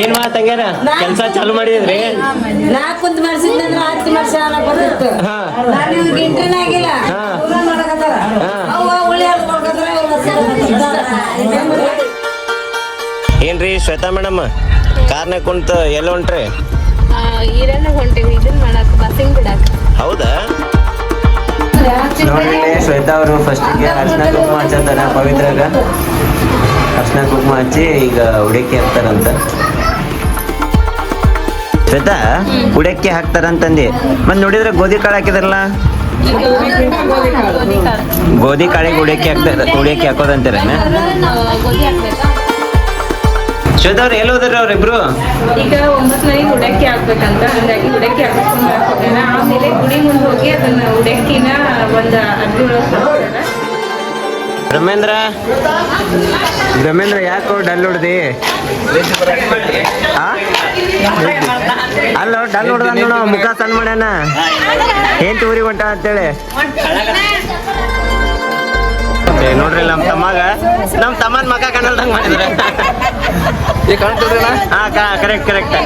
ಏನ್ ಮಾ ತಂಗ್ಯಾರ ಕೆಲ್ಸ ಚಾಲು ಮಾಡಿದ್ರಿ? ನಾ ಕುಂತ್ ಮಾಡ್ಸಿದ್ನಂದ್ರ ಹತ್ತು ವರ್ಷ ಬರ್ತಿತ್ತು ನಾನು ಇವ್ರಿಗೆ ಇಂಟ್ರನ್ ಆಗಿಲ್ಲ. ಹಾ. ಇವ್ರ ಮಾಡಕತ್ತಾರ. ಹಾ. ಅವ್ವ ಉಳಿ ಹಾಕ್ಕೊಳ್ಕತ್ತಾರ ಇವ್ರ ಏನ್ರಿ ಶ್ವೇತಾ ಮೇಡಮ್? ಕಾರ್ನ ಕುಂತ ಎಲ್ಲ ಹೊಂಟ್ರಿ? ಈರನ್ನ ಹೊಂಟೇವಿ. ಇದನ್ ಮಾಡಕ್ ಬಸ್ಸಿಂಗ್ ಬಿಡಾಕ. ಹೌದಾ? ನೋಡ್ರಿ ಶ್ವೇತಾ ಅವರು ಫಸ್ಟಿಗೆ ಅರ್ಶನ ಕುಂಕುಮ ಹಚ್ಚತ್ತಾರ ಪವಿತ್ರಾಗ. ಅರ್ಶನ ಕುಂಕುಮ ಹಚ್ಚಿ ಈಗ ಉಡಕ್ಕಿ ಹಾಕ್ತಾರಂತ ಶ್ವೇತಾ ಉಡಕ್ಕಿ ಹಾಕ್ತಾರಂತಂದಿ. ಮತ್ ನೋಡಿದ್ರೆ ಗೋಧಿ ಕಾಳು ಹಾಕಿದ್ರಲ್ಲ? ಗೋಧಿ ಕಾಳಿಗೆ ಉಡಕ್ಕಿ ಹಾಕ್ತಾರ ಗೋಧಿ ಹಾಕ್ಬೇಕಾ ಶ್ವೇತಾ ಅವ್ರು ಎಲ್ಲಿ ಹೋದ್ರಿ ಅವ್ರಿಬ್ರು ಈಗ ಒಂಬತ್ತು ಮನೆಗೆ ಉಡಕ್ಕಿ ಹಾಕ್ಬೇಕಂತ. ಹಂಗಾಗಿ ಉಡಕ್ಕಿ ಹಾಕಿಸ್ಕೊಂಡು ಆಮೇಲೆ ಗುಡಿ ಮುಂದೆ ಹೋಗಿ ಅದನ್ನ ಉಡಕ್ಕಿನ ಒಂದು ಅದ್ರೊಳಗೆ ಹಾಕ್ತಾರೆ ಬ್ರಹ್ಮೇಂದ್ರ? ರಮೇಂದ್ರ ಯಾಕೋ ಡಲ್ ಹೊಡ್ದಿ? ಅಲ್ಲ ಡಲ್ ಹೊಡ್ದ ನೋಡು ಮುಖ ಸಣ್ಣ ಮಾಡ್ಯಾನ. ಏನ್ ಊರಿಗೆ ಹೊಂಟ ಅಂತೇಳಿ. ನೋಡ್ರಿ ನಮ್ಮ ತಮ್ಮಗ ನಮ್ಮ ತಮ್ಮನ್ ಮಗ ಕಾಣಲ್ದಂಗ್ ಮಾಡಿದ್ರೆ. ಹಾ ಕರೆಕ್ಟ್ ಕರೆಕ್ಟ್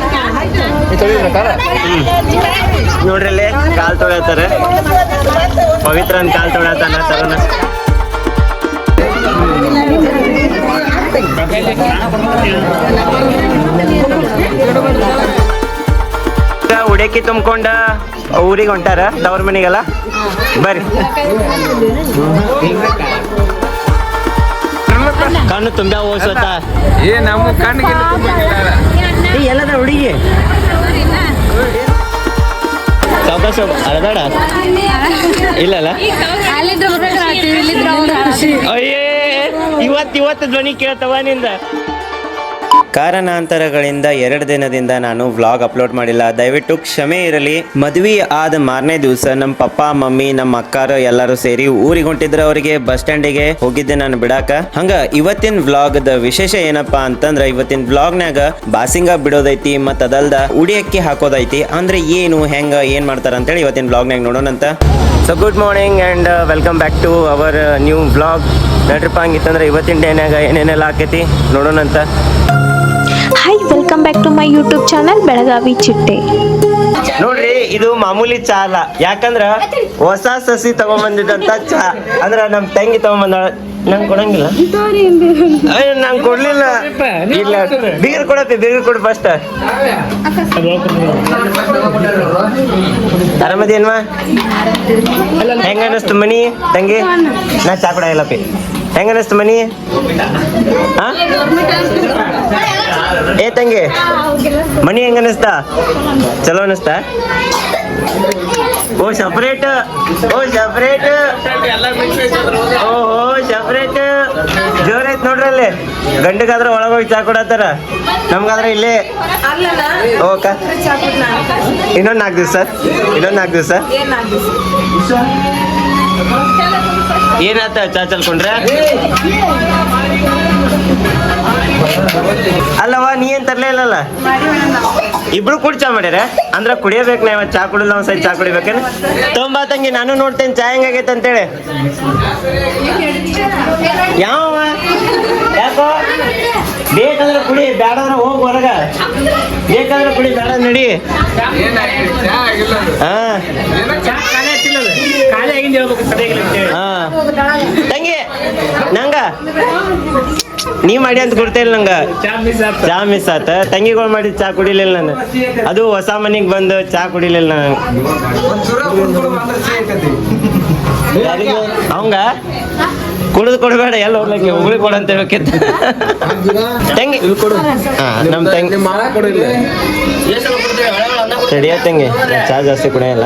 ನೋಡ್ರಿ ಅಲ್ಲಿ ಕಾಲ್ ತೊಳೆತಾರೆ ಪವಿತ್ರನ್ ಕಾಲ್ ತೊಳೆತಾನ ತರನ. ಉಡಕಿ ತುಂಬಿಕೊಂಡ ಊರಿಗೆ ಹೊಂಟಾರ ತವ್ರ ಮನೆಗೆಲ್ಲ? ಬರ್ರಿ. ಕಣ್ಣು ತುಂಬ ಓಸತ್ತ ಏ ನಮ್ಮ ಕಣ್ಣಿಗೆ ಎಲ್ಲದ ಹುಡುಗಿ? ಸಾವಕಾಶ ಅಳದಾಡ ಇಲ್ಲಲ್ಲ? ಅಯ್ಯೇ ಇವತ್ತು ಇವತ್ತು ಧ್ವನಿ ಕೇಳ್ತವ ನಿಂದ? ಕಾರಣಾಂತರಗಳಿಂದ ಎರಡು ದಿನದಿಂದ ನಾನು ವ್ಲಾಗ್ ಅಪ್ಲೋಡ್ ಮಾಡಿಲ್ಲ. ದಯವಿಟ್ಟು ಕ್ಷಮೆ ಇರಲಿ. ಮದ್ವೆ ಆದ ಮಾರನೇ ದಿವಸ ನಮ್ಮ ಪಪ್ಪ, ಮಮ್ಮಿ ನಮ್ಮ ಅಕ್ಕಾರ ಎಲ್ಲರೂ ಸೇರಿ ಊರಿಗೆ ಹೊಂಟಿದ್ರ ಅವರಿಗೆ ಬಸ್ ಸ್ಟ್ಯಾಂಡಿಗೆ ಹೋಗಿದ್ದೆ ನಾನು ಬಿಡಾಕ. ಹಂಗ ಇವತ್ತಿನ ವ್ಲಾಗ್ ದ ವಿಶೇಷ ಏನಪ್ಪಾ ಅಂತಂದ್ರ ಇವತ್ತಿನ ವ್ಲಾಗ್ನ್ಯಾಗ ಬಾಸಿಂಗ ಬಿಡೋದೈತಿ ಮತ್ ಅದಲ್ದ ಉಡಿಯಕ್ಕಿ ಹಾಕೋದೈತಿ. ಅಂದ್ರೆ ಏನು, ಹೆಂಗ, ಏನ್ ಮಾಡ್ತಾರ ಅಂತೇಳಿ ಇವತ್ತಿನ ವ್ಲಾಗ್ನ್ಯಾಗ ನೋಡೋಣಂತ so good morning and welcome back to our new vlog ನಡ್ರಿಪ್ಪ ಹಂಗಿತ್ತಂದ್ರೆ ಇವತ್ತಿನ ಡೇನ್ಯಾಗ ಏನೇನೆಲ್ಲ ಆಕೈತಿ ನೋಡೋಣಂತ hi welcome back to my YouTube channel Belagavi ಚಿಟ್ಟೆ ನೋಡ್ರಿ, ಇದು ಮಾಮೂಲಿ ಚಾ ಅಲ್ಲ ಯಾಕಂದ್ರ ಹೊಸ ಸಸಿ ತಗೊಂಡ್ಬಂದಿದ್ದಂತ ಚಾ. ಅಂದ್ರ ನಮ್ ತಂಗಿ ತಗೊಂಬಂದಾಳ. ನಂಗೆ ಕೊಡಂಗಿಲ್ಲ. ನಂಗೆ ಕೊಡ್ಲಿಲ್ಲ. ಇಲ್ಲ. ಬೀರ್ ಕೊಡತ್ತೆ ಬೀರ್ ಕೊಡು ಫಸ್ಟ್ ಆರಾಮದೇನ್ವಾ? ಹೆಂಗ ಅನಿಸ್ತು ಮನಿ, ತಂಗಿ? ನಾ ಚಾ ಕೊಡ ಇಲ್ಲಪ್ಪಿ ಹೆಂಗ ಅನಿಸ್ತು ಮನಿ? ಏ ತಂಗಿ, ಮನಿ ಹೆಂಗ ಅನಿಸ್ತಾ? ಚಲೋ ಅನಿಸ್ತಾ? ಓ ಸಪ್ರೇಟ್ ಓ ಸಪ್ರೇಟ್ ಓಹೋ ಸಪ್ರೇಟ್ ಜೋರೈತ್ ನೋಡ್ರಿ ಅಲ್ಲಿ. ಗಂಡಗಾದ್ರೆ ಒಳಗೋಗಿ ಚಾ ಕೊಡತ್ತಾರ. ನಮ್ಗಾದ್ರೆ ಇಲ್ಲೇ. ಓಕ ಇನ್ನೊಂದ್ ನಾಲ್ಕು ದಿವಸ. ಇನ್ನೊಂದ್ ನಾಲ್ಕು ದಿವಸ? ಏನಾತ ಚಾ ಚಲ್ಕೊಂಡ್ರೆ ಅಲ್ಲವ ನೀ ಏನ್ ತರ್ಲೇ ಇಲ್ಲಲ್ಲ? ಇಬ್ರು ಕೂಡ ಚಾ ಮಾಡ್ಯಾರ ಅಂದ್ರ ಕುಡಿಯಬೇಕು ನಾ ಇವತ್ತು ಚಾ ಕುಡಿಲ್ಲ ಒಂದ್ ಸರಿ ಚಾ ಕುಡಿಬೇಕೇನ? ತುಂಬಾ ತಂಗಿ ನಾನು ನೋಡ್ತೇನೆ ಚಾ ಹೆಂಗಾಗೈತೆ ಅಂತೇಳಿ. ಯಾವ ಯಾಕೋ? ಬೇಕಂದ್ರೆ ಕುಡಿ ಬೇಡ ಹೋಗ್ ಹೊರಗ. ಬೇಕಂದ್ರೆ ಕುಡಿ ಬೇಡ ನಡಿ. ಹಾ. ಹಾ. ತಂಗಿ ನಂಗ? ನೀ ಮಾಡಿ ಅಂತ ಕೊಡ್ತೇಲ್ಲ ನಂಗ. ಚಾ ಮಿಸ್ ಆತ. ತಂಗಿಗಳು ಮಾಡಿ ಚಾ ಕುಡಿಲಿಲ್ಲ ನಾನು. ಅದು ಹೊಸ ಮನೆಗೆ ಬಂದು ಚಾ ಕುಡಿಲಿಲ್ಲ ನಾನು? ಅವಂಗ? ಕುಡಿದು ಕೊಡಬೇಡ ಎಲ್ಲ ಹೋಗ್ಲಿಕ್ಕೆ ಉಗುಳಿ ಕೊಡು ಅಂತ ಹೇಳ್ಬೇಕಿತ್ತು ತಂಗಿ. ಹಾ ನಮ್ ತಂಗಿ. ತಡಿಯ ತಂಗಿ. ಚಾ ಜಾಸ್ತಿ ಕುಡಿಯಲ್ಲ.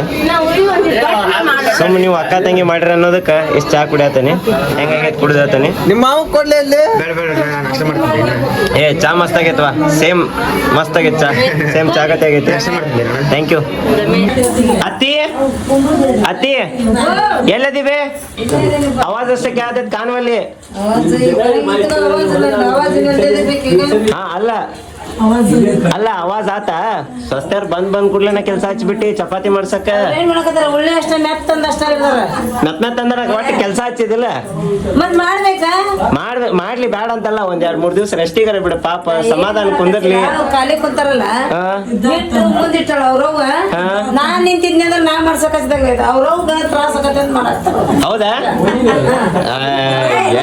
ಸುಮ್ಮನೆ ನೀವು ಅಕ್ಕ ತಂಗಿ ಮಾಡ್ರಿ ಅನ್ನೋದಕ್ಕೆ ಇಷ್ಟು ಚಾ ಕುಡಿಯತಾನೆ. ಹೆಂಗಾಗೈತೆ ಕುಡಿದಾತಾನೆ? ನಿಮ್ಮ ಮಾವು ಕೊಡ್ಲಿ ಮಾಡ್ತೀನಿ. ಏ ಚಾ ಮಸ್ತ್ ಆಗೈತವಾ ಸೇಮ್ ಮಸ್ತ್ ಆಗೈತೆ ಚಾ. ಸೇಮ್ ಚಾ ಕತೆ ಆಗೈತೆ. ಥ್ಯಾಂಕ್ ಯು ಅತ್ತಿ ಅತ್ತಿ ಎಲ್ಲದಿವೆ ಆವಾಜ್ ಅಷ್ಟಕ್ಕೆ ಆದತ್ ಕಾಣುವಲ್ಲಿ ಹಾ ಅಲ್ಲ. ಅಲ್ಲ ಅವಾಜ್ ಆತ. ಸ್ವಸ್ಥರ್ ಬಂದ್ ಬಂದ್ ಕೂಡ್ಲೇನ ಕೆಲಸ ಹಚ್ಬಿಟ್ಟಿ ಚಪಾತಿ ಮಾಡ್ಸಕ್ಕ. ಒಳ್ಳೆ ಅಷ್ಟ ಮೆತ್ತ ಮತ್ ಮತ್ ಅಂದ್ರ ಒಟ್ಟು ಕೆಲಸ ಹಚ್ಚಿದಿಲ್ಲ. ಮಾಡ್ಬೇಕಾ? ಮಾಡ್ಬೇ ಮಾಡ್ಲಿ ಬ್ಯಾಡ ಅಂತಲ್ಲ ಒಂದ್ ಎರಡ್ ಮೂರ್ ದಿವ್ಸ ರೆಸ್ಟಿಗಾರ ಬಿಡು ಪಾಪ ಸಮಾಧಾನ ಕುಂದಿರ್ಲಿ. ಖಾಲಿ ಕುಂತಾರಲ್ಲ? ಮುಂದಿಟ್ಟಾಳ ಅವ್ರವ್ವ? ಹಾ. ನಾನ್ ನಿಂತಿದ್ನಿ ಅಂದ್ರೆ ನಾ ಮಾಡ್ಸಕ್ ಹಚ್ದಂಗ ಅವ್ರವ್ಗ ತ್ರಾಸ ಹೌದಾ? ಆ,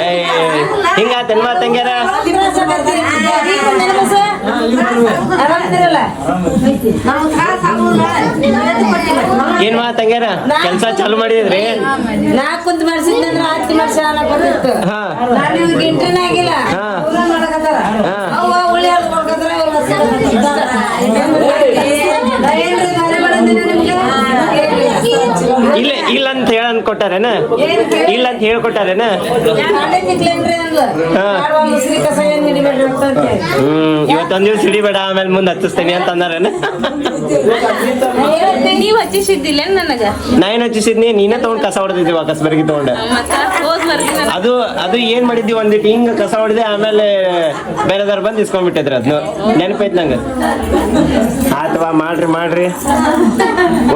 ಏಯ್. ಹಿಂಗಾತೇನ್ ಮಾತ್ ತಂಗ್ಯಾರ ಏನ್ ಮಾ ತಂಗ್ಯಾರ ಕೆಲ್ಸ ಚಾಲು ಮಾಡಿದ್ರಿ ನಾ ಕುಂತ ಮಾಡ್ಸಿದ್ನಂದ್ರ ಹತ್ತಿ ನಾನು ಇವ್ರಿಗೆ ಗಂಟೆನೇ ಆಗಿಲ್ಲ ಮಾಡಕತ್ತಾರ. ಅವ್ವ ಮಾಡ್ಕತ್ತಾರ, ಇವ್ರು ಏನ್ರಿ ನಿಮ್ಗೆ? ಇಲ್ಲ ಇಲ್ಲ ಅಂತ ಹೇಳ ಅನ್ಕೊಟ್ಟಾರೇನ? ಇಲ್ಲ ಅಂತ ಹೇಳ್ಕೊಟ್ಟಾರೇನ. ಹ್ಮ್ ಇವತ್ತೊಂದ್ ದಿವ್ಸ ಹಿಡಿಬೇಡ ಆಮೇಲೆ ಮುಂದೆ ಹಚ್ಚಿಸ್ತೇನೆ ಅಂತ ಅಂದಾರೇನ? ನೀವ್ ಹಚ್ಚಿಸಿದ್ದಿಲ್ಲ ನನಗ? ಹಚ್ಚಿಸಿದ್ನಿ ನೀನೇ ತಗೊಂಡ್ ಕಸ ಹೊಡೆದಿದ್ವಿ ಕಸಬರ್ಗಿ ತಗೊಂಡ. ಅದು ಅದು ಏನ್ ಮಾಡಿದ್ವಿ ಒಂದಿಟ್ಟು ಹಿಂಗ ಕಸ ಹೊಡೆದೆ ಆಮೇಲೆ ಬೇರೆದವ್ರು ಬಂದು ಇಸ್ಕೊಂಡ್ಬಿಟ್ಟಿದ್ರು ಅದನ್ನ ನೆನಪೈತ್ ನಂಗೆ. ಆತವಾ ಮಾಡ್ರಿ ಮಾಡ್ರಿ.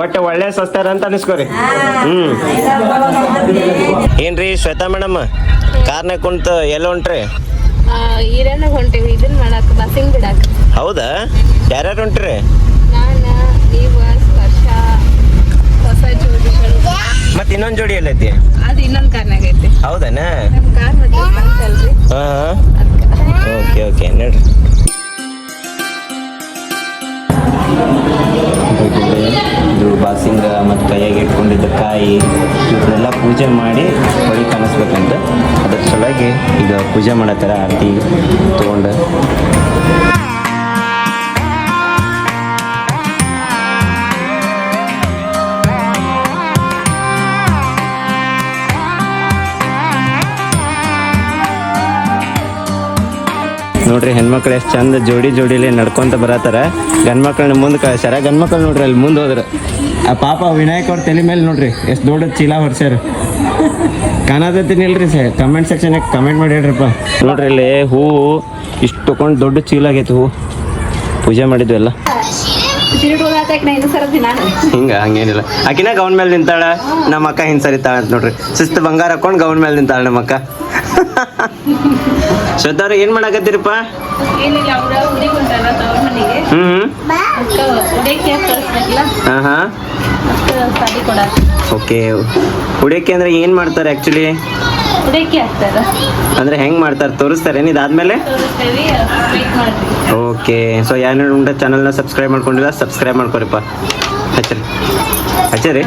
ಒಟ್ಟು ಒಳ್ಳೆ ಸ್ವಸ್ಥರ ಅಂತ ಅನಿಸ್ಕೋರಿ. ಹ್ಮ್. ಏನ್ರಿ ಶ್ವೇತಾ ಮೇಡಮ್? ಕಾರ್ನ ಕುಂತ ಎಲ್ಲ ಹೊಂಟ್ರಿ? ಈರನ್ನ ಹೊಂಟೇವಿ. ಇದನ್ನ ಮಾಡಕ್ ಬಸ್ಸಿಂಗ್ ಬಿಡಾಕ. ಹೌದಾ? ಯಾರ್ಯಾರು ಹೊಂಟ್ರಿ? ನಾನ ನೀವು ಸ್ಪರ್ಶ ಹೊಸ ಜೋಡಿಗಳು ಮತ್ತೆ ಇನ್ನೊಂದ್ ಜೋಡಿ ಎಲ್ಲೈತಿ? ಅದು ಇನ್ನೊಂದು ಕಾರ್ನಾಗ ಐತಿ. ಹೌದನ? ನಮ್ ಕಾರ್ ಮತ್ತೆ ಬಂತಲ್ರಿ. ಹಾ ಬಾಸಿಂಗ ಮತ್ತು ಕೈಯಾಗಿ ಇಟ್ಕೊಂಡಿದ್ದ ಕಾಯಿ ಇವನ್ನೆಲ್ಲ ಪೂಜೆ ಮಾಡಿ ಹೊಳಿ ಕಾಣಿಸ್ಬೇಕಂತ. ಅದ್ರ ಸಲುವಾಗಿ ಈಗ ಪೂಜೆ ಮಾಡತ್ತಾರ ಆರತಿ ತೊಗೊಂಡು. ನೋಡ್ರಿ, ಹೆಣ್ಮಕ್ಳು ಎಷ್ಟು ಚಂದ ಜೋಡಿ ಜೋಡಿಲಿ ನಡ್ಕೊಂತ ಬರತ್ತಾರ. ಗಂಡ್ಮಕ್ಳನ್ನ ಮುಂದೆ ಕಳ್ಸ್ಯಾರ ಗಂಡ್ಮಕ್ಳು ನೋಡ್ರಿ, ಅಲ್ಲಿ ಮುಂದೆ ಹೋದ್ರ. ಆ ಪಾಪ ವಿನಾಯಕ್ ಅವ್ರ ತಲೆ ಮೇಲೆ ನೋಡ್ರಿ, ಎಷ್ಟು ದೊಡ್ಡ ಚೀಲ ಹೊರ್ಸ್ಯಾರ ಕಾಣತೈತಿ ಇಲ್ರಿ ಸರ್ ಕಮೆಂಟ್ ಸೆಕ್ಷನ್ ಕಮೆಂಟ್ ಮಾಡಿ ಹೇಳ್ರಪ್ಪ. ನೋಡ್ರಿ, ಇಲ್ಲಿ ಹೂವು ಇಷ್ಟು ತೊಗೊಂಡು ದೊಡ್ಡ ಚೀಲ ಆಗೈತೆ ಹೂ ಪೂಜೆ ಮಾಡಿದ್ವಿ ಎಲ್ಲ. ಹಿಂಗ ಹಂಗೇನಿಲ್ಲ. ಆಕಿನ ಗೌನ್ ಮೇಲೆ ನಿಂತಾಳ ನಮ್ಮ ಅಕ್ಕ ಹಿಂಗ್ ಸರಿತಾಳ ಅಂತ ನೋಡ್ರಿ. ಶಿಸ್ತು ಬಂಗಾರ ಹಾಕೊಂಡು ಗೌನ್ ಮೇಲೆ ನಿಂತಾಳ ನಮ್ಮ ಅಕ್ಕ. ಏನು ಏನ್ ಮಾಡಾಕತ್ತೀರಪ್ಪ? ಏನಿಲ್ಲ ಅವ್ರ ತವ್ರ ಮನೆಗೆ. ಹ್ಮ್ ಹಾ ಓಕೆ. ಉಡಕ್ಕೆ ಅಂದ್ರೆ ಏನ್ ಮಾಡ್ತಾರೆ ಆಕ್ಚುಲಿ ಹಾಕ್ತಾರ ಅಂದ್ರೆ ಹೆಂಗ್ ಮಾಡ್ತಾರೆ? ತೋರಿಸ್ತಾರೆ ಇದಾದ್ಮೇಲೆ? ತೋರಿಸ್ತೇವಿ ಓಕೆ ಸೊ ಯಾರು ಉಂಡ ಚಾನಲ್ನ ಸಬ್ಸ್ಕ್ರೈಬ್ ಮಾಡ್ಕೊಂಡಿಲ್ಲ ಸಬ್ಸ್ಕ್ರೈಬ್ ಮಾಡ್ಕೊರಿಪ್ಪ. ಹಚ್ಚರಿ. ಹಚ್ಚರಿ.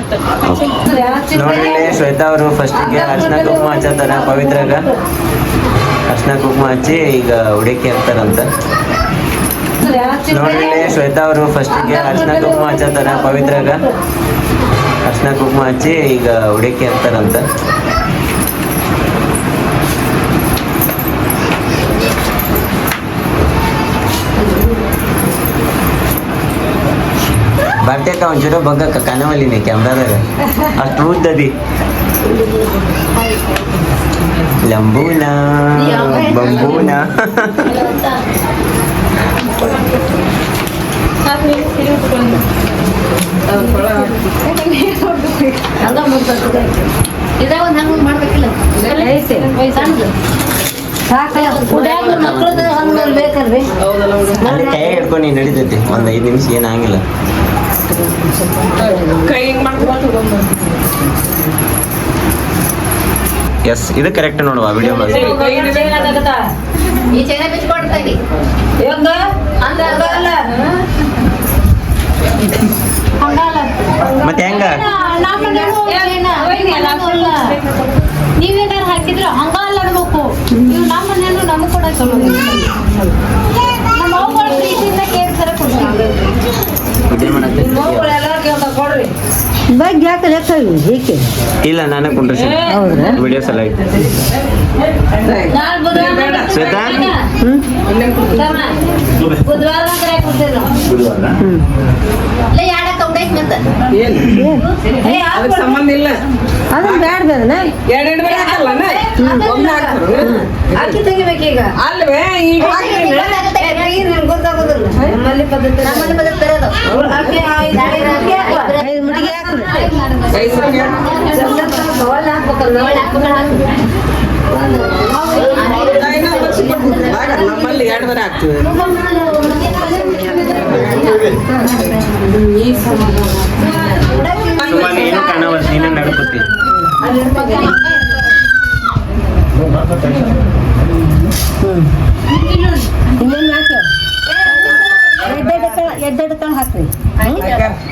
ನೋಡಿ ಶ್ವೇತಾ ಅವರು ಫಸ್ಟಿಗೆ ಅರ್ಶನ ಕುಂಕುಮ ಹಚ್ಚತ್ತಾರ ಪವಿತ್ರಾಗ. ಅರ್ಶನ ಕುಂಕುಮ ಹಚ್ಚಿ ಈಗ ಉಡೇಕಿ ಹಾಕ್ತಾರಂತ ನೋಡ್ರಿ ಶ್ವೇತಾ ಅವರು ಫಸ್ಟಿಗೆ ಅರ್ಶನ ಕುಂಕುಮ ಹಚ್ಚತ್ತಾರ ಪವಿತ್ರಾಗ. ಅರ್ಶನ ಕುಂಕುಮ ಹಚ್ಚಿ ಈಗ ಉಡೇಕಿ ಹಾಕ್ತಾರಂತ ಬರ್ತೈತ ಒಂಚೂರು ಬಗ್ಗಕ್ಕ ಕನವಲ್ಲಿನಿ ಕ್ಯಾಮ್ರಾದಾಗ ಅಷ್ಟು ಉದ್ದದಿ ಲಂಬೂನ ಬಂಬೂನ. ಕುಡ್ಯಾಕ ಮಕ್ಳದ್ದು ಹಂಗ್ ಬೇಕಲ್ರಿ ಕೈ ಹಿಡ್ಕೊಂಡು ನಡೀತೈತಿ. ಒಂದು ಐದು ನಿಮಿಷ ಏನಾಗಿಲ್ಲ ಎಸ್ ಇದು ಕರೆಕ್ಟ್ ನೋಡುವ ವಿಡಿಯೋ ಹಂಗಲ್ಲ ಮತ್ತೆ ಹೆಂಗ? ನೀವೇನಾರು ಹಾಕಿದ್ರೆ ಹಂಗ ಅಲ್ಲ ಅನ್ಬೇಕು ನೀವು ನಮ್ಮ ಮನೆಯನ್ನು ನಮಗ್ ಕೂಡ ಚಲೋ ನಮ್ಮ ಅವ್ಗಳ ಪ್ರೀತಿಯಿಂದ ಕೇಳ್ತಾರೆ ಕೊಡ್ತೀವಿ ಎಲ್ಲಾರು ಕೇಳ್ತಾರ ಕೊಡ್ರಿ ಬಗ್ಗೆ ಯಾಕೆ ಲೆಕ್ಕ ಇಲ್ಲ ನಾನೇ ಕುಂಡ್ರೆ ವಿಡಿಯೋಸ್ ಎಲ್ಲ ಐತಿ ನಾಳೆ ಬುಧವಾರ ಶ್ವೇತಾ? ಸಂಬಂಧ ಇಲ್ಲ ಅದನ್ನ? ಬ್ಯಾಡ ಬೇಡ ಅಕ್ಕಿ ತೆಗಿಬೇಕೀಗ. ಅಲ್ವೇ ಈಗ ನಮ್ಮಲ್ಲಿ ಪದ್ಧತಿ ನಮ್ಮಲ್ಲಿ ಪದ್ಧತಿ ಹಾಕ್ರಿ ಒಳ್ಳೆ ಹಾಕ್ಬೇಕಲ್ಲ ನಮ್ಮಲ್ಲಿ ಎರಡು ಬರ ಆಗ್ತದೆ. ಸುಮ್ಮನೆ ಏನು ಕಾಣವಲ್ಲ ನೀನು ನಡ್ಕೊತಿ ಇನ್ನೇನು ಹಾಕಿ ಎಡ್ಡೆಡ್ ಕಾಳು ಎಡ್ಡೆಡ್ ಕಾಳು ಹಾಕ್ರಿ ಅರ್ಶಿನ ಹಾಕಿ ತೆಗಿತೆ, ಅರ್ಶಿನ ಹಾಕಿ ತೆಗಿತೆ. ಚೆಲ್ಲ ಗುಡಾಕಿ ಹಿಡ್ಕೊರೆ ನೀವು? ಬಟ್ಟೆ ಕುಡಿಸಿ ಅವ್ರು ಬಿಟ್ಟು ಬಂದು ಬಿಟ್ಟು ಬಂದಂತ ಅಕ್ಕಿ ಗುಡಾಕಿ ಸಟ್ ಸಂಬಂಧ ಯಾರದ ಭಾಳ ಹುಷಾರಿಂದ ಅಡ್ಕೆ ನೀರು ತಿಂತಾಗ ಗುಡಿಯಾಗ ಅಡಿಕೆ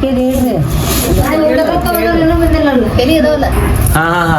ಇಡ್ರಿ ಅದು ಊಟಕ್ಕೆ ಹೋಗೋರು ಇನ್ನೂ ಬಂದಿಲ್ಲ ಅಲ್ಲ. ಎಲೆ ಇದಾವಲ್ಲ ಹಾ ಹಾ ಹಾ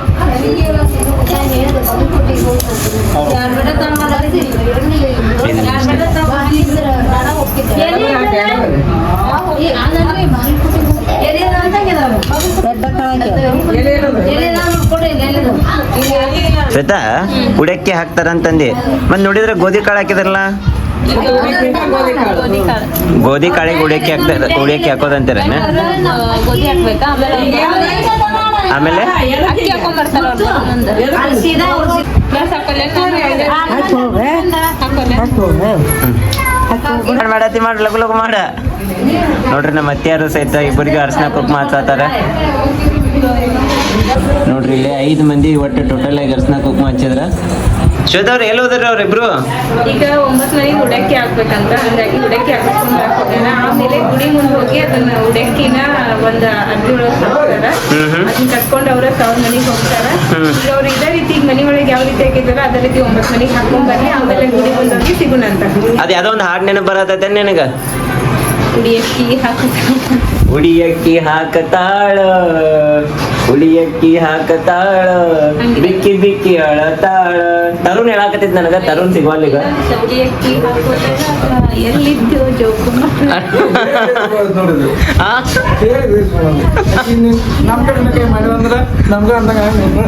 ಶ್ವೇತಾ ಉಡಕ್ಕೆ ಹಾಕ್ತಾರಂತಂದಿ. ಮತ್ತೆ ನೋಡಿದ್ರೆ ಗೋಧಿ ಕಾಳು ಹಾಕಿದ್ರಲ್ಲ? ಗೋಧಿ ಕಾಳಿಗೆ ಉಡಕ್ಕೆ ಹಾಕ್ತಾರ ಉಡಕ್ಕೆ ಹಾಕೋದಂತೀರನ? ಆಮೇಲೆ ಮಾಡತಿ ಮಾಡ್ ಲಗು ಲಗು ಮಾಡ. ನೋಡ್ರಿ ನಮ್ಮ ಅತ್ತಿಯಾರು ಸಹಿತ ಇಬ್ಬರಿಗೆ ಅರ್ಶನ ಕುಕ್ಮ ಹಚ್ಚಾತಾರ. ನೋಡ್ರಿ ಇಲ್ಲಿ ಐದು ಮಂದಿ ಒಟ್ಟು ಟೋಟಲ್ ಆಗಿ ಅರ್ಶನ ಕುಕ್ಮ ಹಚ್ಚಿದ್ರ. ಶ್ವೇತಾ ಅವ್ರು ಎಲ್ಲಿ ಹೋದ್ರಿ ಅವ್ರಿಬ್ರು ಈಗ ಒಂಬತ್ತು ಮನೆಗೆ ಉಡಕ್ಕಿ ಹಾಕ್ಬೇಕಂತ ಹಂಗಾಗಿ ಉಡಕ್ಕಿ ಹಾಕ್ಬೇಕು ಹಾಕೋಣ ಆಮೇಲೆ ಗುಡಿ ಮುಂದೆ ಹೋಗಿ ಅದನ್ನ ಉಡಕ್ಕಿನ ಒಂದ್ ಅಡ್ಡಿ ಒಳಗೆ ಹಾಕ್ತಾರ. ಅದನ್ನ ಕಟ್ಕೊಂಡು ಅವ್ರ ತವ್ರ ಮನೆಗೆ ಹೋಗ್ತಾರ. ಈಗ ಅವ್ರು ಇದೇ ರೀತಿ ಈಗ ಮನೆ ಒಳಗೆ ಯಾವ ರೀತಿ ಹಾಕಿದಾರ ಅದೇ ರೀತಿ ಒಂಬತ್ತು ಮನೆಗೆ ಹಾಕೊಂಡ್ ಬನ್ನಿ ಆಮೇಲೆ ಗುಡಿ ಮುಂದೆ ಹೋಗಿ ಸಿಗುಣ ಅಂತ. ಅದ್ ಯಾವ್ದೋ ಒಂದು ಹಾಡ್ ನೆನಪು ಬರತೈತೆ ನಿನಗ? ಉಡಿಯಕ್ಕಿ ಹಾಕುತ್ತ ಉಡಿಯಕ್ಕಿ ಹಾಕತಾಳ ಉಡಿಯಕ್ಕಿ ಹಾಕತಾಳ ಬಿಕ್ಕಿ ಬಿಕ್ಕಿ ಅಳತಾಳ. ತರುಣ್ ಹೇಳಾಕತ್ತಿದ್ ನನಗ ತರುಣ್ ಸಿಗೋಲ್ಲ ಈಗ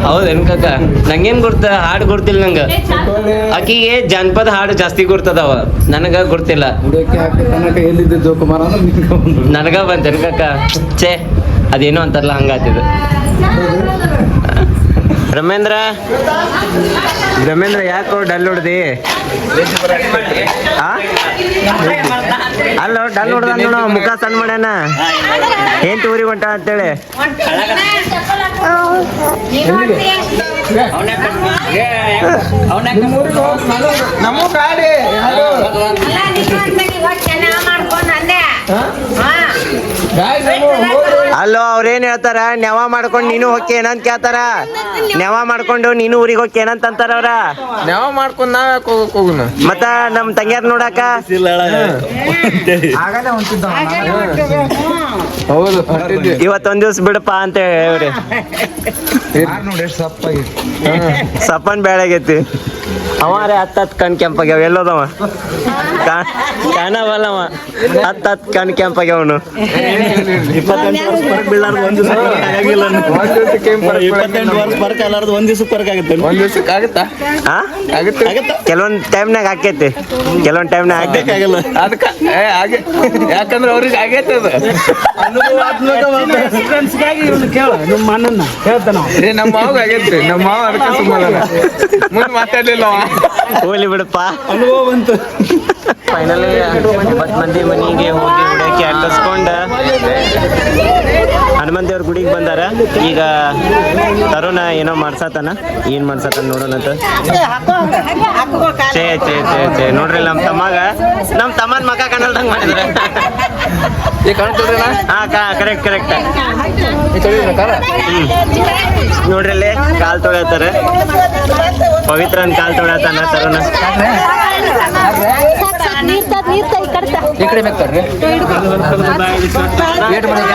ಹೌದೇನ್ ಕಾಕ? ನಂಗೇನ್ ಗುರ್ತ? ಹಾಡು ಗುರ್ತಿಲ್ಲ ನಂಗ. ಆಕಿಗೆ ಜಾನಪದ ಹಾಡು ಜಾಸ್ತಿ ಗುರ್ತದವ. ನನಗ ಬಂದ್ರು ನನಗ ಬಂತೇನ್ ಕಾಕ. ಛೇ. ಅದೇನೋ ಅಂತಾರಲ್ಲ ಹಂಗಾತಿದ್ರು ರಮೇಂದ್ರ? ರಮೇಂದ್ರ ಯಾಕೋ ಡಲ್ ಹೊಡ್ದಿ? ಅಲ್ಲೋ ಅಲ್ಲ ಡಲ್ ಹೊಡ್ದ ನೋಡು ಮುಖ ಸಣ್ಣ ಮಾಡ್ಯಾನ. ಏನ್ ಊರಿಗೆ ಹೊಂಟ ಅಂತೇಳಿ. ನಮ್ಮ ಅಲ್ಲೋ ಅವ್ರೇನ್ ಹೇಳ್ತಾರ? ನೆವ ಮಾಡ್ಕೊಂಡು ನೀನು ಹೋಗಿ ಏನಂತ ಕೇಳ್ತಾರ? ನೆವ ಮಾಡ್ಕೊಂಡು ನೀನು ಊರಿಗೆ ಹೋಗಿ ಏನಂತ ಅಂತಾರ ಅವ್ರ? ನೆವ ಮಾಡ್ಕೊಂಡು ನಾವ್ ಯಾಕೆ ಹೋಗಕ್ ಹೋಗ ಮತ್ತ ನಮ್ ತಂಗಿಯರ್ ನೋಡಾಕ? ಹೌದು ಇವತ್ತೊಂದ್ ದಿವ್ಸ ಬಿಡಪ್ಪ ಅಂತ ಹೇಳಿ ಸಪ್ಪನ್ ಬೆಳಗೈತಿ ಅವಾರೇ ಹತ್ತ ಹತ್ ಕಣ್ ಕೆಂಪಾಗ್ಯಾವ. ಎಲ್ಲೋದವ? ಕಾಣವಲ್ಲವ. ಹತ್ತ ಹತ್ ಕಣ್ ಕೆಂಪಾಗ್ಯಾವನು. ಒಂದ್ ದಿವಸಕ್ಕೆ ಒಂದ್ ದಿವಸಕ್ಕೆ ಆಗುತ್ತಾ? ಆ? ಆಗುತ್ತೆ. ಕೆಲವೊಂದ್ ಟೈಮ್ನಾಗ ಹಾಕೈತಿ ಕೆಲವೊಂದ್ ಟೈಮ್ನಾಗ ಹಾಕಬೇಕಾಗಿಲ್ಲ ಅದಕ್ಕೆ ಏ ಹಾಗೆ. ಯಾಕಂದ್ರೆ ಅವ್ರಿಗೆ ಆಗೈತೆ ಅದು. ನಮ್ಮ ಮಾವ ಆಗೈತ್ರಿ. ನಮ್ಮ ಮಾವ ಅದಕ್ಕೆ ಸುಮ್ಮನೆ ಮುಂದೆ ಮಾತಾಡ್ಲಿಲ್ಲ ಹೋಗ್ಲಿ ಬಿಡಪ್ಪ. ಅನುಭವ ಬಂತು ಫೈನಲಿ ಒಂಬತ್ತು ಮಂದಿ ಮನೆಗೆ ಹೋಗಿ ಹುಡುಕಿ ಹಾಕಿಸ್ಕೊಂಡ ಹನುಮಂತ ದೇವ್ರ ಗುಡಿಗೆ ಬಂದಾರ. ಈಗ ತರುಣ ಏನೋ ಮಾಡ್ಸತಾನ ಏನ್ ಮಾಡ್ಸತಾನ ನೋಡೋಣ ಚೇ ಚೇ ಚೇ ಚೇ ನೋಡ್ರಿ ನಮ್ ತಮ್ಮಗ. ನಮ್ ತಮ್ಮನ್ ಮಗ ಕಾಣಲ್ದಂಗ ಮಾಡಿದ್ರ. ಹಾ ಕರೆಕ್ಟ್ ಕರೆಕ್ಟ್ ನೋಡ್ರಿ ಕಾಲ್ ತೊಳ್ಯಾತಾರೆ ಪವಿತ್ರನ್ ಕಾಲ್ ತೊಳ್ಯಾತಾನ ತರುಣ ನೀರ್ ತ ನೀರ್ ತ ಈ ಕಡೆ ತ. ಈ ಕಡೆ ಬೇಕಾರ್ರಿ ಏಟ್ ಮನೆಗೆ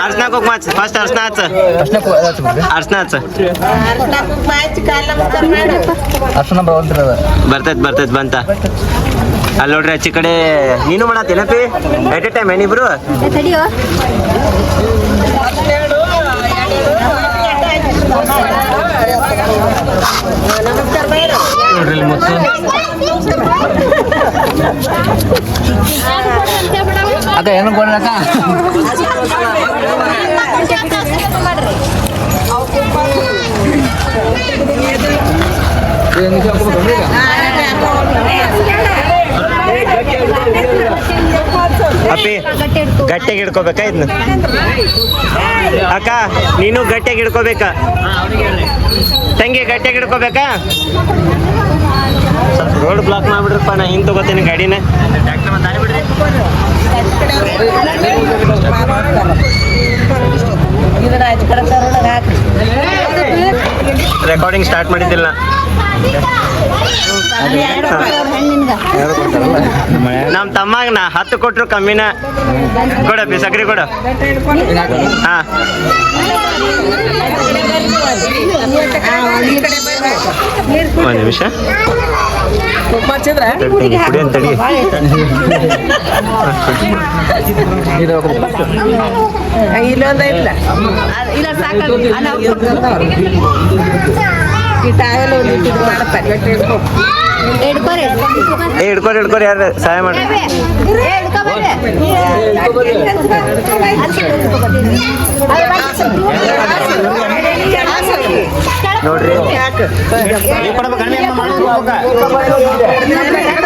ಅರ್ಶನ ಕುಕ್ಮ ಹಚ್ಚ ಫಸ್ಟ್ ಅರ್ಶನ ಹಚ್ಚ ಅರ್ಶನ ಹಚ್ಚ ಅಷ್ಟು ನಂಬರ್ ಒಂದ್ರಿ ಅದ ಬರ್ತೈತ್ ಬರ್ತೈತ್ ಬಂತ ಅಲ್ಲಿ ನೋಡ್ರಿ ಆಚೆ ಕಡೆ ನೀನು ಮಾಡತ್ತೇನಪ್ಪಿ ಎಟ್ ಎ ಟೈಮ್ ಏನಿಬ್ರು ತಡಿಯೋ ನೋಡ್ರಿ ಅಕ್ಕ ಏನು ಹಾಕ್ಬಿಟ್ರಿ ಅಪ್ಪಿ ಇದನ್ನ? ಅಕ್ಕ ನೀನು ಗಟ್ಟಿಯಾಗಿ ಹಿಡ್ಕೋಬೇಕಾ? ತಂಗಿ ಗಟ್ಟಿಯಾಗಿ ಹಿಡ್ಕೋಬೇಕಾ? ಸ್ವಲ್ಪ ರೋಡ್ ಬ್ಲಾಕ್ ಮಾಡ್ಬಿಡ್ರಪ್ಪ ನಾ ಹಿಂಗೆ ತಗೋತೀನಿ ಗಾಡಿನ. ರೆಕಾರ್ಡಿಂಗ್ ಸ್ಟಾರ್ಟ್ ಮಾಡಿದ್ದಿಲ್ಲ. ನಮ್ಮ ತಮ್ಮಾಗ ನಾ ಹತ್ತು ಕೊಟ್ರು ಕಮ್ಮಿನ. ಕೊಡಪ್ಪಿ ಸಕ್ರಿ ಕೊಡ. ಹಾ. ಒಂದು ನಿಮಿಷ. ತಡಿ ಇದು ಹಾಕ್ಬೇಕು. ಹಿಡ್ಕೊರಿ ಏ ಹಿಡ್ಕೊರಿ ಹಿಡ್ಕೊರಿ ಯಾರು ಸಹಾಯ ಮಾಡಿ ನೋಡ್ರಿ.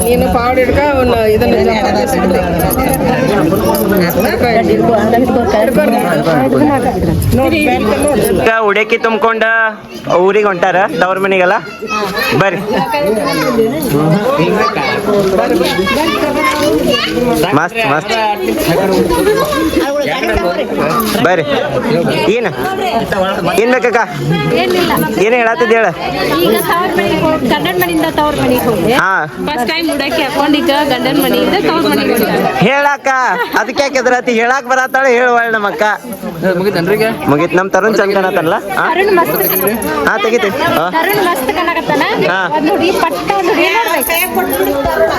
ನೀನು ಪಾವಡ್ ಹಿಡ್ಕ ಅವನ್ನ ಇದನ್ನ ಉಡಕಿ ತುಂಬಕೊಂಡ ಊರಿಗೆ ಹೊಂಟಾರ? ತವ್ರ ಮನೆಗೆಲ್ಲ? ಬರ್ರಿ. ಮಸ್ತ್ ಮಸ್ತ್. ಬರ್ರಿ. ಏನ? ಏನ್ ಬೇಕಕ್ಕ? ಏನು ಏನ್ ಹೇಳತ್ತಿದ್ದ ಹೇಳ. ಈಗ ತವ್ರ ಮನೆಗೆ ಹೋಗಿ ಗಂಡನ ಮನೆಯಿಂದ ತವ್ರ ಮನೆಗೆ ಹೋಗಿ. ಹಾ. ಫಸ್ಟ್ ಟೈಮ್ ಉಡಕ್ಕೆ ಹಾಕೊಂಡು ಈಗ ಗಂಡನ ಮನೆಯಿಂದ ತವ್ರ ಮನೆಗೆ ಹೋಗ್ತಾರೆ ಹೇಳಕ್ಕ. ಅದಕ್ಕೆ ಯಾಕೆ ಎದ್ರತಿ ಹೇಳಾಕ್ ಬರತ್ತಾಳೆ ಹೇಳುವಳ ನಮ್ಮಕ್ಕ. ಅಕ್ಕ ಮುಗಿತ್ ನಮ್ಮ ತರುಣ್ ಚಂದ ಕಾಣತ್ತಲ್ಲ ಹಾ ತರುಣ್ ಮಸ್ತ್ ಹಾ ತೆಗಿತಿ. ತರುಣ್ ಮಸ್ತ್ ಕಾಣಕತ್ತಾನ. ಹಾ. ಒಂದ್ ಹುಡುಗಿ ಪಟ್ಟ ಒಂದ್ ಹುಡುಗಿ ನೋಡ್ಬೇಕು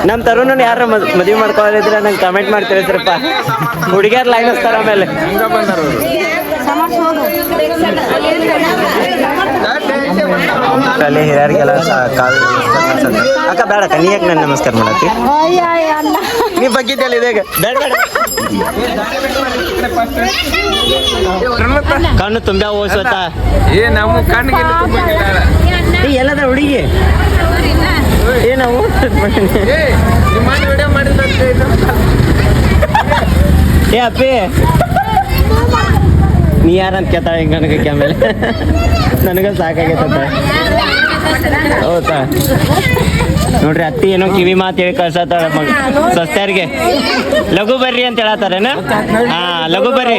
ನಮ್ ತರುಣ್ ಯಾರ ಮದ್ವಿ ಮಾಡ್ಕೊಳ್ಳಿದ್ರೆ ನಂಗೆ ಕಮೆಂಟ್ ಮಾಡಿ ತಿಳಿಸ್ರಪ್ಪ. ಹುಡುಗಿಯರ್ ಲೈನ್ ಆಮೇಲೆ ಅಲ್ಲಿ ಹಿರಿಯರಿಗೆಲ್ಲ. ಅಕ್ಕ ಬೇಡ ಅಕ್ಕ ನೀ ಯಾಕೆ ನಾನು ನಮಸ್ಕಾರ ಮಾಡತ್ತಿ ನೀ ಬಗ್ಗಿದ್ದಲ್ಲಿ ಇದಾಗ. ಬೇಡ ಬೇಡ. ಕಣ್ಣು ತುಂಬ ಓಸತ್ತ ಏ ನಮ್ಮ ಕಣ್ಣಿಗೆ? ಎಲ್ಲದ ಹುಡುಗಿ? ಏನವು ಏ ಏ ಅಪ್ಪಿ. ನೀ ಯಾರಂತ ಕೇಳ್ತಾಳೆ? ಹಿಂಗ ನನಗೆ ಆಮೇಲೆ ನನಗ ಸಾಕಾಗೈತಂತ ಹೌದಾ? ನೋಡ್ರಿ, ಅತ್ತಿ ಏನೋ ಕಿವಿ ಮಾತು ಹೇಳಿ ಕಳ್ಸತ್ತಾಳ ಮಗ. ಲಘು ಬರ್ರಿ ಅಂತ ಹೇಳತ್ತಾರೇನ? ಹಾ, ಲಘು ಬರ್ರಿ.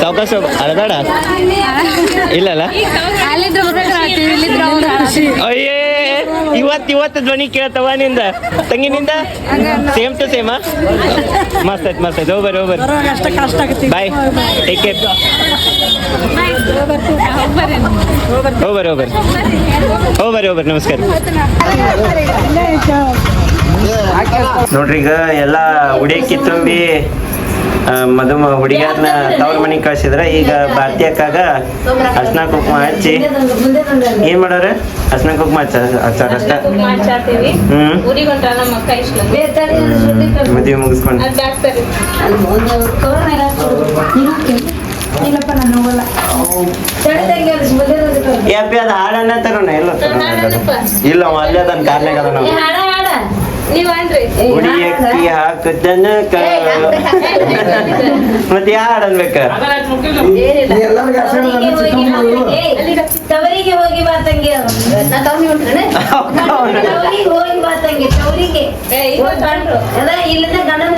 ಸಾವಕಾಶ ಅಳದಾಡ? ಇಲ್ಲಲ್ಲ? ಖುಷಿ ಅಯ್ಯೇ ಇವತ್ತು ಇವತ್ತು ಧ್ವನಿ ಕೇಳ್ತವ ನಿಂದ? ತಂಗಿನಿಂದ? ಸೇಮ್ ಟು ಸೇಮ್ ಮಸ್ತ್ ಆಯ್ತು ಮಸ್ತ್ ಆಯ್ತು. ಹೋಗ್ಬರ್ರಿ ಹೋಗ್ಬರ್ರಿ. ಬಾಯ್ ಟೇಕ್ ಕೇರ್ ಓ ಹೋಗ್ಬರ್ರಿ. ಹೋಗ್ಬರ್ರಿ ಹೋಗ್ಬರ್ರಿ. ನಮಸ್ಕಾರ. ನೋಡ್ರಿ ಈಗ ಎಲ್ಲ ಉಡೇಕಿ ತುಂಬಿ ಮದುಮ ಹುಡುಗಿಯನ್ನ ತವ್ರ ಮನೆಗೆ ಕಳ್ಸಿದ್ರ ಈಗ ಭಾರತೀಯಕ್ಕಾಗ ಅರ್ಶನ ಕುಂಕುಮ ಹಚ್ಚಿ ಏನ್ ಮಾಡೋರ? ಅರ್ಶನ ಕುಂಕುಮ ಹಚ್ಚ ಹಚ್ಚಾರ ಅಷ್ಟ. ಹ್ಮ್. ಮದುವೆ ಮುಗಿಸ್ಕೊಂಡು. ಯಾಪಿ ಅದ ಹಾಡನ್ನ ತರೋಣ ಎಲ್ಲ ಇಲ್ಲ ಅಲ್ಲೇ ಅದನ್ನ ಕಾರ್ನಾಗ ಅದ ನಾವು ಉಡಿ ಅಕ್ಕಿ ಹಾಕದನ ಮತ್ತೆ ಯಾರು ಅನ್ಬೇಕ ತವರಿಗೆ ಹೋಗಿ ಬಾ. ತಂಗಿ. ಹೋಗಿ ಬಾ ತಂಗಿ ತವರಿಗೆ. ಇಲ್ಲದ ಗಣನ